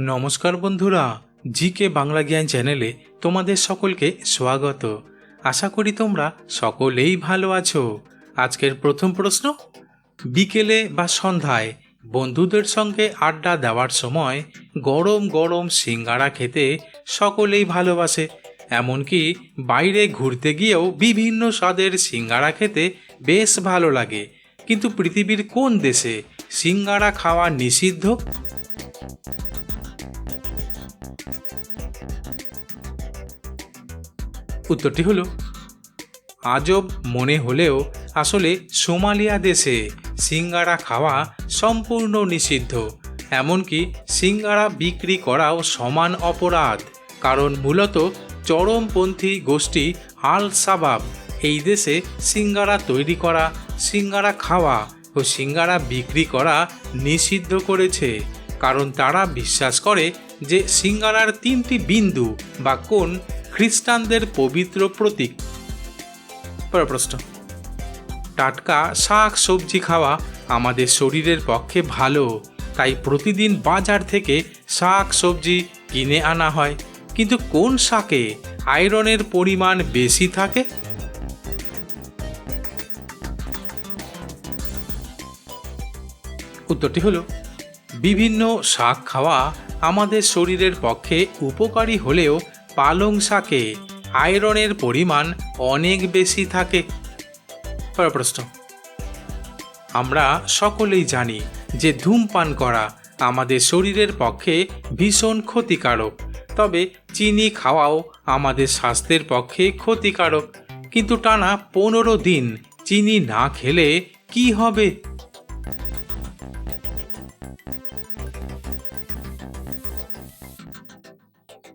নমস্কার বন্ধুরা, জিকে বাংলা জ্ঞান চ্যানেলে তোমাদের সকলকে স্বাগত। আশা করি তোমরা সকলেই ভালো আছো। আজকের প্রথম প্রশ্ন, বিকেলে বা সন্ধ্যায় বন্ধুদের সঙ্গে আড্ডা দেওয়ার সময় গরম গরম সিঙ্গারা খেতে সকলেই ভালোবাসে, এমনকি বাইরে ঘুরতে গিয়েও বিভিন্ন স্বাদের সিঙ্গারা খেতে বেশ ভালো লাগে। কিন্তু পৃথিবীর কোন দেশে সিঙ্গারা খাওয়া নিষিদ্ধ? উত্তরটি হলো, আজব মনে হলেও আসলে সোমালিয়া দেশে সিঙ্গারা খাওয়া সম্পূর্ণ নিষিদ্ধ। এমনকি সিঙ্গারা বিক্রি করাও সমান অপরাধ, কারণ মূলত চরমপন্থী গোষ্ঠী আল সাবাব এই দেশে সিঙ্গারা তৈরি করা, সিঙ্গারা খাওয়া ও সিঙ্গারা বিক্রি করা নিষিদ্ধ করেছে। কারণ তারা বিশ্বাস করে যে সিঙ্গারার তিনটি বিন্দু বা কোন খ্রিস্টানদের পবিত্র প্রতীক। পরের প্রশ্ন। টাটকা শাক সবজি খাওয়া আমাদের শরীরের পক্ষে ভালো, তাই প্রতিদিন বাজার থেকে শাক সবজি কিনে আনা হয়। কিন্তু কোন শাকে আয়রনের পরিমাণ বেশি থাকে? উত্তরটি হলো, বিভিন্ন শাক খাওয়া আমাদের শরীরের পক্ষে উপকারী হলেও পালং শাকে আয়রনের পরিমাণ অনেক বেশি থাকে। প্রশ্ন। আমরা সকলেই জানি যে ধূমপান করা আমাদের শরীরের পক্ষে ভীষণ ক্ষতিকারক। তবে চিনি খাওয়াও আমাদের স্বাস্থ্যের পক্ষে ক্ষতিকারক। কিন্তু টানা পনেরো দিন চিনি না খেলে কি হবে?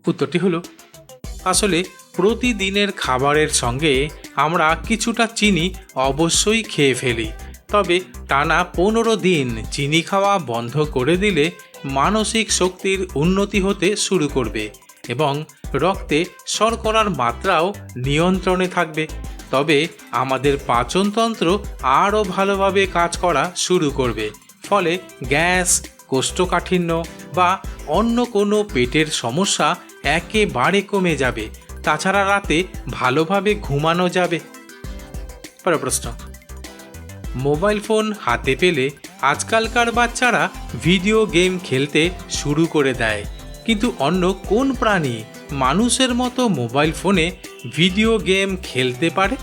উত্তরটি হলো আসলে প্রতিদিনের খাবারের সঙ্গে আমরা কিছুটা চিনি অবশ্যই খেয়ে ফেলি। তবে টানা পনেরো দিন চিনি খাওয়া বন্ধ করে দিলে মানসিক শক্তির উন্নতি হতে শুরু করবে এবং রক্তে শর্করার মাত্রাও নিয়ন্ত্রণে থাকবে। তবে আমাদের পাচনতন্ত্র আরও ভালোভাবে কাজ করা শুরু করবে। ফলে গ্যাস, কোষ্ঠকাঠিন্য বা অন্য কোনো পেটের সমস্যা একেবারে কমে যাবে। তাছাড়া রাতে ভালোভাবে ঘুমানো যাবে। পরের প্রশ্ন। মোবাইল ফোন হাতে পেলে আজকালকার বাচ্চারা ভিডিও গেম খেলতে শুরু করে দেয়। কিন্তু অন্য কোন প্রাণী মানুষের মতো মোবাইল ফোনে ভিডিও গেম খেলতে পারে?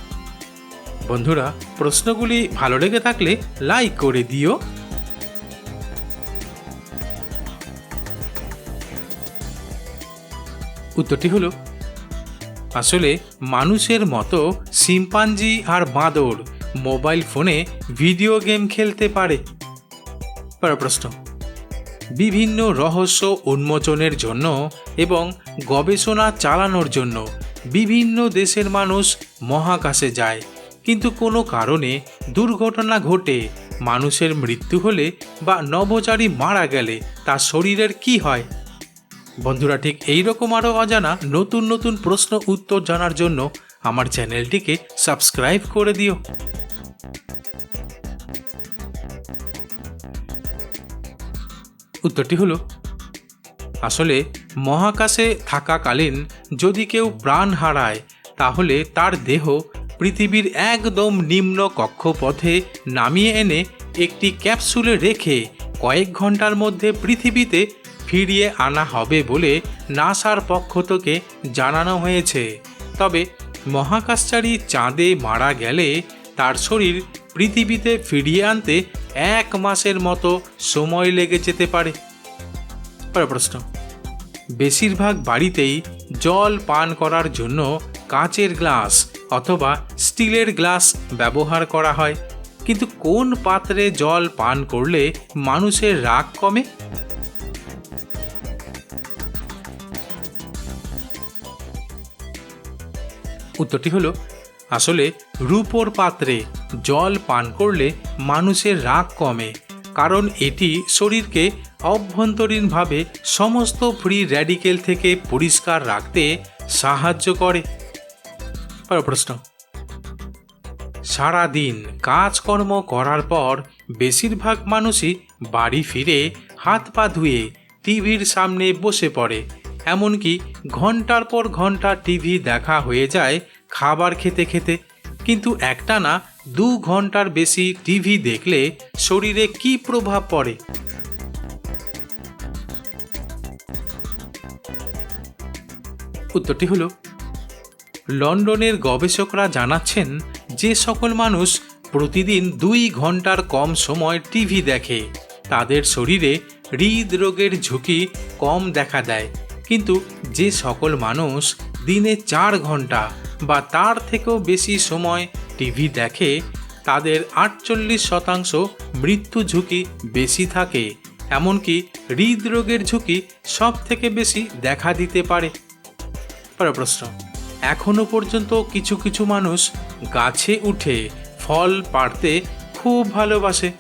বন্ধুরা, প্রশ্নগুলি ভালো লেগে থাকলে লাইক করে দিও। উত্তরটি হলো, আসলে মানুষের মতো শিম্পাঞ্জি আর বাঁদর মোবাইল ফোনে ভিডিও গেম খেলতে পারে। প্রশ্ন, বিভিন্ন রহস্য উন্মোচনের জন্য এবং গবেষণা চালানোর জন্য বিভিন্ন দেশের মানুষ মহাকাশে যায়, কিন্তু কোনো কারণে দুর্ঘটনা ঘটে, মানুষের মৃত্যু হলে বা নভোচারী মারা গেলে তার শরীরের কি হয়? বন্ধুরা, ঠিক এই রকম আরও অজানা নতুন নতুন প্রশ্ন উত্তর জানার জন্য আমার চ্যানেলটিকে সাবস্ক্রাইব করে দিও। উত্তরটি হলো, আসলে মহাকাশে থাকাকালীন যদি কেউ প্রাণ হারায়, তাহলে তার দেহ পৃথিবীর একদম নিম্ন কক্ষপথে নামিয়ে এনে একটি ক্যাপসুলে রেখে কয়েক ঘণ্টার মধ্যে পৃথিবীতে ফিরিয়ে আনা হবে বলে নাসার পক্ষ থেকে জানানো হয়েছে। তবে মহাকাশচারী চাঁদে মারা গেলে তার শরীর পৃথিবীতে ফিরিয়ে আনতে এক মাসের মতো সময় লেগে যেতে পারে। প্রশ্ন। বেশিরভাগ বাড়িতেই জল পান করার জন্য কাচের গ্লাস অথবা স্টিলের গ্লাস ব্যবহার করা হয়। কিন্তু কোন পাত্রে জল পান করলে মানুষের রাগ কমে? উত্তরটি হলো, আসলে রূপোর পাত্রে জল পান করলে মানুষের রাগ কমে, কারণ এটি শরীরকে অভ্যন্তরীণভাবে সমস্ত ফ্রি র্যাডিকেল থেকে পরিষ্কার রাখতে সাহায্য করে। প্রশ্ন। সারাদিন কাজকর্ম করার পর বেশিরভাগ মানুষই বাড়ি ফিরে হাত পা ধুয়ে টিভির সামনে বসে পড়ে এমনকি ঘণ্টার পর ঘণ্টা টিভি দেখা হয়ে যায় খাবার খেতে খেতে। কিন্তু একটানা দু ঘণ্টার বেশি টিভি দেখলে শরীরে কি প্রভাব পড়ে? উত্তরটি হলো, লন্ডনের গবেষকরা জানাচ্ছেন যে সকল মানুষ প্রতিদিন দুই ঘণ্টার কম সময় টিভি দেখে। তাদের শরীরে হৃদরোগের ঝুঁকি কম দেখা দেয়। কিন্তু যে সকল মানুষ দিনে চার ঘণ্টা বা তার থেকেও বেশি সময় টিভি দেখে, তাদের আটচল্লিশ শতাংশ মৃত্যু ঝুঁকি বেশি থাকে। এমনকি হৃদরোগের ঝুঁকি সব থেকে বেশি দেখা দিতে পারে। প্রশ্ন। এখনও পর্যন্ত কিছু কিছু মানুষ গাছে উঠে ফল পাড়তে খুব ভালোবাসে।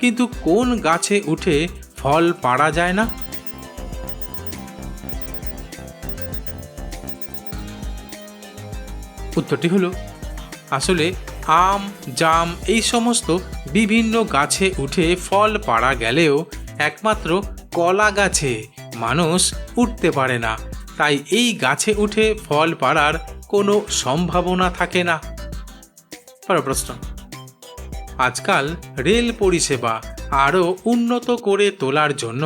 কিন্তু কোন গাছে উঠে ফল পাড়া যায় না? উত্তরটি হলো, আসলে আম, জাম এই সমস্ত বিভিন্ন গাছে উঠে ফল পাড়া গেলেও একমাত্র কলা গাছে মানুষ উঠতে পারে না। তাই এই গাছে উঠে ফল পাড়ার কোনো সম্ভাবনা থাকে না। পরের প্রশ্ন, আজকাল রেল পরিষেবা আরও উন্নত করে তোলার জন্য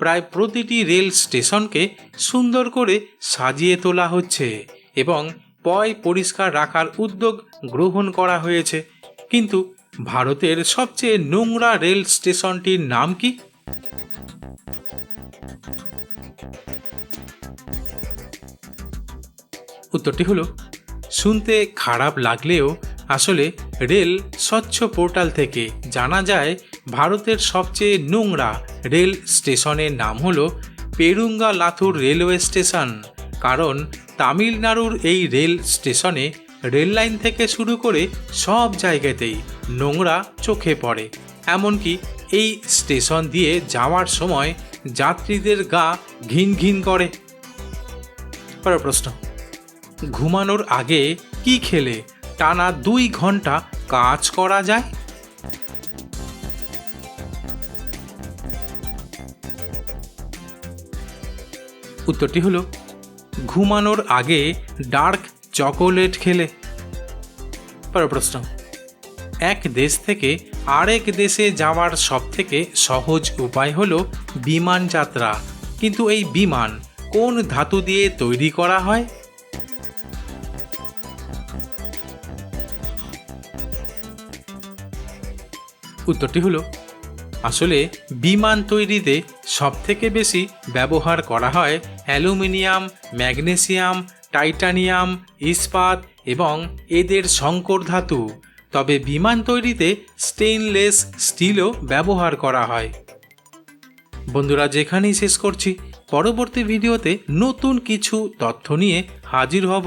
প্রায় প্রতিটি রেল স্টেশনকে সুন্দর করে সাজিয়ে তোলা হচ্ছে এবং পয় পরিষ্কার রাখার উদ্যোগ গ্রহণ করা হয়েছে। কিন্তু ভারতের সবচেয়ে নোংরা রেল স্টেশনটির নাম কি? উত্তরটি হলো, শুনতে খারাপ লাগলেও আসলে রেল স্বচ্ছ পোর্টাল থেকে জানা যায় ভারতের সবচেয়ে নোংরা রেল স্টেশনের নাম হলো পেরুঙ্গা লাথুর রেলওয়ে স্টেশন। কারণ তামিলনাড়ুর এই রেল স্টেশনে রেল লাইন থেকে শুরু করে সব জায়গাতেই নোংরা চোখে পড়ে। এমনকি এই স্টেশন দিয়ে যাওয়ার সময় যাত্রীদের গা ঘিন ঘিন করে। পরের প্রশ্ন, ঘুমানোর আগে কি খেলে টানা দুই ঘণ্টা কাজ করা যায়? উত্তরটি হলো ঘুমানোর আগে ডার্ক চকোলেট খেলে। পরের প্রশ্ন। এক দেশ থেকে আরেক দেশে যাওয়ার সবথেকে সহজ উপায় হলো বিমান যাত্রা। কিন্তু এই বিমান কোন ধাতু দিয়ে তৈরি করা হয়? উত্তরটি হলো, আসলে বিমান তৈরিতে সবথেকে বেশি ব্যবহার করা হয় অ্যালুমিনিয়াম, ম্যাগনেসিয়াম, টাইটানিয়াম, ইস্পাত এবং এদের সংকর ধাতু। তবে বিমান তৈরিতে স্টেইনলেস স্টিলও ব্যবহার করা হয়। বন্ধুরা, যেখানেই শেষ করছি, পরবর্তী ভিডিওতে নতুন কিছু তথ্য নিয়ে হাজির হব।